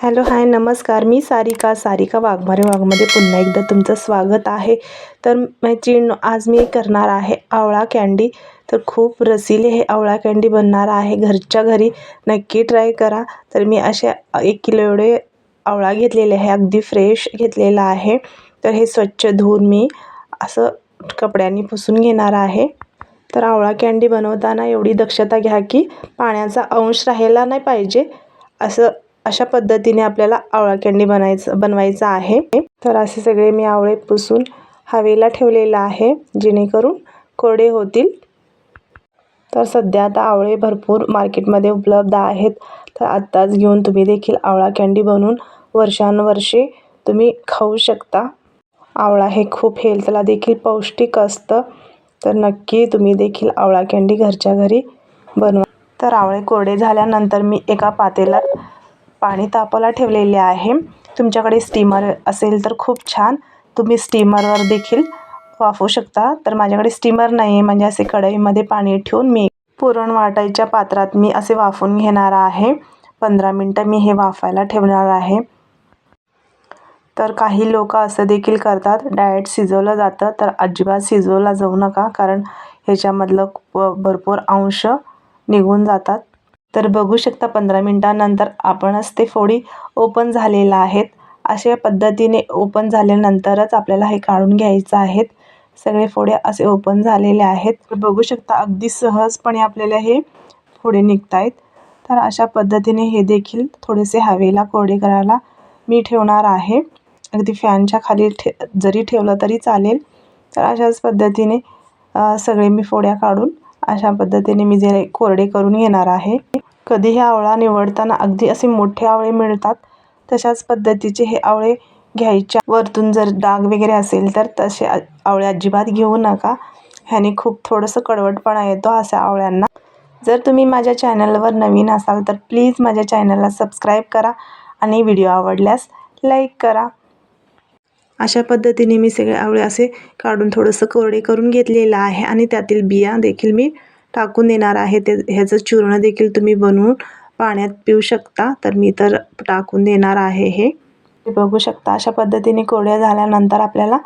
Hello hi नमस्कार. मी सारिका सारिका वाघमारे वाघमध्ये पुन्हा एकदा तुमचं स्वागत आहे. तर मैत्रीण आज मी करणार आहे आवळा कँडी तर खूप रसिले हे आवळा कँडी बनणार आहे घरच्या घरी. नक्की ट्राय करा. तर मी असे एक किलो एवढे आवळा घेतलेले आहे. अगदी फ्रेश घेतलेला आहे. तर हे स्वच्छ धुवून मी असं कपड्यांनी पुसून घेणार आहे. तर आवळा कँडी बनवताना एवढी दक्षता घ्या की पाण्याचा अंश राहायला नाही पाहिजे. असं अशा पद्धतीने आपल्याला आवळा कँडी बनायचं बनवायचं आहे. तर असे सगळे मी आवळे पुसून हवेला ठेवलेलं आहे जेणेकरून कोरडे होतील. तर सध्या आता आवळे भरपूर मार्केटमध्ये उपलब्ध आहेत. तर आत्ताच घेऊन तुम्ही देखील आवळा कँडी बनवून वर्षानुवर्षे तुम्ही खाऊ शकता. आवळा हे खूप हेल्थला देखील पौष्टिक असतं. तर नक्की तुम्ही देखील आवळा कँडी घरच्या घरी बनवा. तर आवळे कोरडे झाल्यानंतर मी एका पातेल्यात पाणी तापायला ठेवलेले आहे. तुमच्याकडे स्टीमर असेल तर खूप छान. तुम्ही स्टीमरवर देखील वाफवू शकता. तर माझ्याकडे स्टीमर नाही आहे म्हणजे असे कढईमध्ये पाणी ठेवून मी पुरण वाटायच्या पात्रात मी असे वाफून घेणार आहे. पंधरा मिनटं मी हे वाफायला ठेवणार आहे. तर काही लोक असं देखील करतात. डायरेक्ट शिजवलं जातं. तर अजिबात शिजवला जाऊ नका. कारण ह्याच्यामधलं भरपूर अंश निघून जातात. तर बघू शकता पंधरा मिनटानंतर आपणच ते फोडी ओपन झालेला आहेत. अशा पद्धतीने ओपन झाल्यानंतरच आपल्याला हे काढून घ्यायचं आहेत. सगळे फोडे असे ओपन झालेले आहेत. तर बघू शकता अगदी सहजपणे आपल्याला हे फोडे निघत आहेत. तर अशा पद्धतीने हे देखील थोडेसे हवेला कोरडे करायला मी ठेवणार आहे. अगदी फॅनच्या खाली ठे जरी ठेवलं तरी चालेल. तर अशाच पद्धतीने सगळे मी फोड्या काढून अशा पद्धतीने मी जे कोरडे करून घेणार आहे. कधीही आवळा निवडताना अगदी असे मोठे आवळे मिळतात तशाच पद्धतीचे हे आवळे घ्यायच्या वरतून जर डाग वगैरे असेल तर तसे आवळे अजिबात घेऊ नका. ह्याने खूप थोडंसं कडवटपणा येतो अशा आवळ्यांना. जर तुम्ही माझ्या चॅनलवर नवीन असाल तर प्लीज माझ्या चॅनलला सबस्क्राईब करा आणि व्हिडिओ आवडल्यास लाईक करा. अशा पद्धतीने मी सगळे आवळे असे काढून थोडंसं कोरडे करून घेतलेलं आहे आणि त्यातील बिया देखील मी टाकून देणार आहे. ते ह्याचं चूर्ण देखील तुम्ही बनवून पाण्यात पिऊ शकता. तर मी तर टाकून देणार आहे हे. बघू शकता अशा पद्धतीने कोरड्या झाल्यानंतर आपल्याला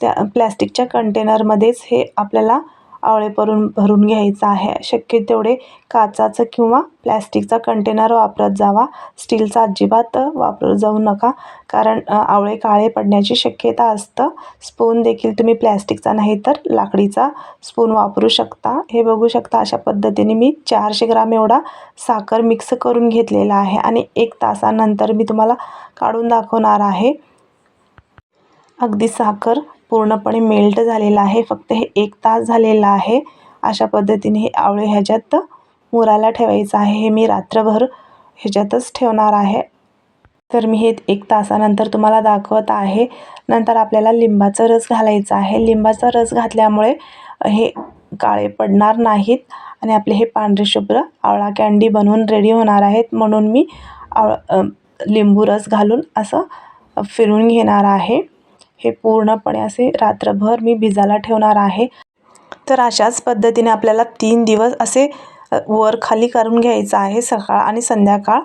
त्या प्लॅस्टिकच्या कंटेनरमध्येच हे आपल्याला आवळे भरून भरून घ्यायचं आहे. शक्य तेवढे काचाचं किंवा प्लॅस्टिकचा कंटेनर वापरत जावा. स्टीलचा अजिबात वापरत जाऊ नका कारण आवळे काळे पडण्याची शक्यता असतं. स्पून देखील तुम्ही प्लॅस्टिकचा नाही तर लाकडीचा स्पून वापरू शकता. हे बघू शकता अशा पद्धतीने मी चारशे ग्राम एवढा साखर मिक्स करून घेतलेला आहे आणि एक तासानंतर मी तुम्हाला काढून दाखवणार आहे. अगदी साखर पूर्णपणे मेल्ट झालेला आहे फक्त हे एक तास झालेला आहे. अशा पद्धतीने हे आवळे ह्याच्यात मुराला ठेवायचं आहे. हे मी रात्रभर ह्याच्यातच ठेवणार आहे. तर मी हे एक तासानंतर तुम्हाला दाखवत आहे. नंतर आपल्याला लिंबाचा रस घालायचा आहे. लिंबाचा रस घातल्यामुळे हे काळे पडणार नाहीत आणि आपले हे पांढरे शुभ्र आवळा कँडी बनवून रेडी होणार आहेत. म्हणून मी आव लिंबू रस घालून असं फिरून घेणार आहे. हे पूर्णपणे असे रात्रभर मी भिजायला ठेवणार आहे. तर अशाच पद्धतीने आपल्याला तीन दिवस असे वर खाली करून घ्यायचं आहे सकाळ आणि संध्याकाळ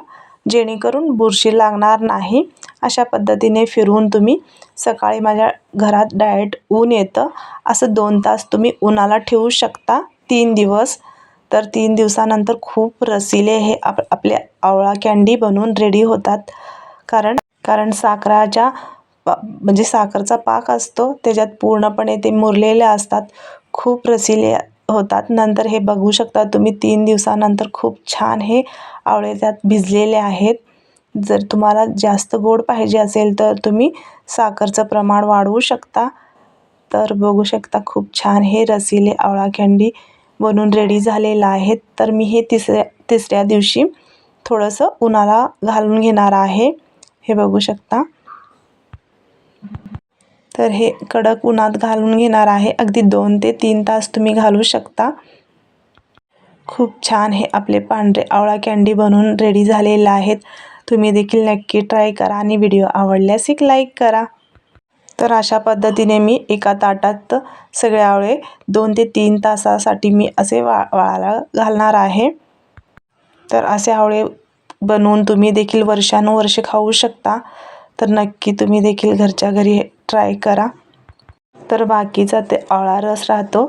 जेणेकरून बुरशी लागणार नाही. अशा पद्धतीने फिरवून तुम्ही सकाळी माझ्या घरात डायरेक्ट ऊन येतं. असं दोन तास तुम्ही उन्हाला ठेवू शकता. तीन दिवस. तर तीन दिवसानंतर खूप रसिले हे आप आपल्या आवळा कँडी बनवून रेडी होतात. कारण कारण साखराच्या म्हणजे साखरचा पाक असतो त्याच्यात पूर्णपणे ते मुरलेले असतात खूप रसिले होतात. नंतर हे बघू शकता तुम्ही तीन दिवसानंतर खूप छान हे आवळे त्यात भिजलेले आहेत. जर तुम्हाला जास्त गोड पाहिजे असेल तर तुम्ही साखरचं प्रमाण वाढवू शकता. तर बघू शकता खूप छान हे रसिले आवळा कँडी बनून रेडी झालेलं आहे. तर मी हे तिसऱ्या तिसऱ्या दिवशी थोडंसं उन्हाला घालून घेणार आहे. हे बघू शकता. तर हे कडक उन्हात घालून घेणार आहे. अगदी दोन ते तीन तास तुम्ही घालू शकता. खूप छान हे आपले पांढरे आवळा कँडी बनवून रेडी झालेले आहेत. तुम्ही देखील नक्की ट्राय करा आणि व्हिडिओ आवडल्यास एक लाईक करा. तर अशा पद्धतीने मी एका ताटात सगळे आवळे दोन ते तीन तासासाठी मी असे वा वाळायला घालणार आहे. तर असे आवळे बनवून तुम्ही देखील वर्षानुवर्षे खाऊ शकता. तर नक्की तुम्ही देखील घरच्या घरी ट्राय करा. तर बाकीचा ते आवळा रस राहतो.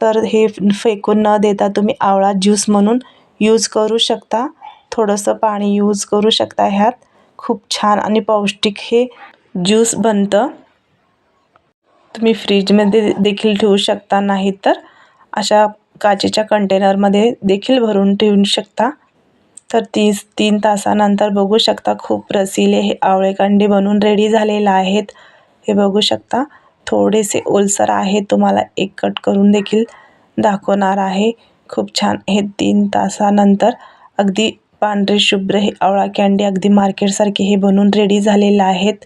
तर हे फेकून न देता तुम्ही आवळा ज्यूस म्हणून यूज करू शकता. थोडंसं पाणी यूज करू शकता ह्यात. खूप छान आणि पौष्टिक हे ज्यूस बनतं. तुम्ही फ्रीजमध्ये देखील ठेवू शकता नाही तर अशा काचेच्या कंटेनरमध्ये देखील भरून ठेवू शकता. तर तीस तीन तासानंतर बघू शकता खूप रसिले हे आवळेकंडी बनून रेडी झालेलं आहेत. हे बघू शकता. थोडेसे ओलसर आहे. तुम्हाला एक कट करून देखील दाखवणार आहे. खूप छान. हे तीन तासानंतर अगदी पांढरे शुभ्र हे आवळा कँडी अगदी मार्केटसारखे हे बनून रेडी झालेलं आहेत.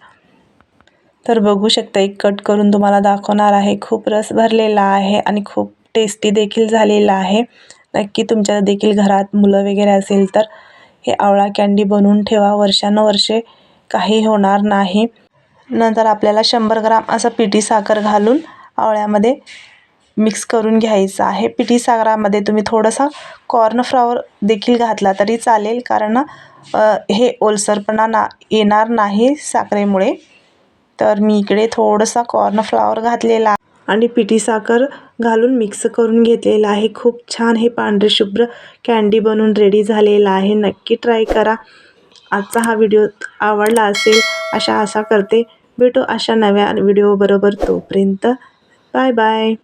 तर बघू शकता एक कट करून तुम्हाला दाखवणार आहे. खूप रस भरलेला आहे आणि खूप टेस्टी देखील झालेला आहे. नक्की तुमच्या देखील घरात मुलं वगैरे असेल तर हे आवळा कँडी बनवून ठेवा. वर्षानुवर्षे काही होणार नाही. नंतर आपल्याला शंभर ग्राम असं पिठी साखर घालून आवळ्यामध्ये मिक्स करून घ्यायचं आहे. पिठी साखरामध्ये तुम्ही थोडंसं कॉर्नफ्लॉवर देखील घातला तरी चालेल कारण हे ओलसरपणा ना येणार नाही साखरेमुळे. तर मी इकडे थोडंसा कॉर्नफ्लॉवर घातलेला आणि पिठी साखर घालून मिक्स करून घेतलेलं आहे. खूप छान हे पांढरे शुभ्र कँडी बनून रेडी झालेला आहे. नक्की ट्राय करा. आजचा हा व्हिडिओ आवडला असेल अशा आशा करते. भेटू अशा नव्या व्हिडिओबरोबर तोपर्यंत. Bye bye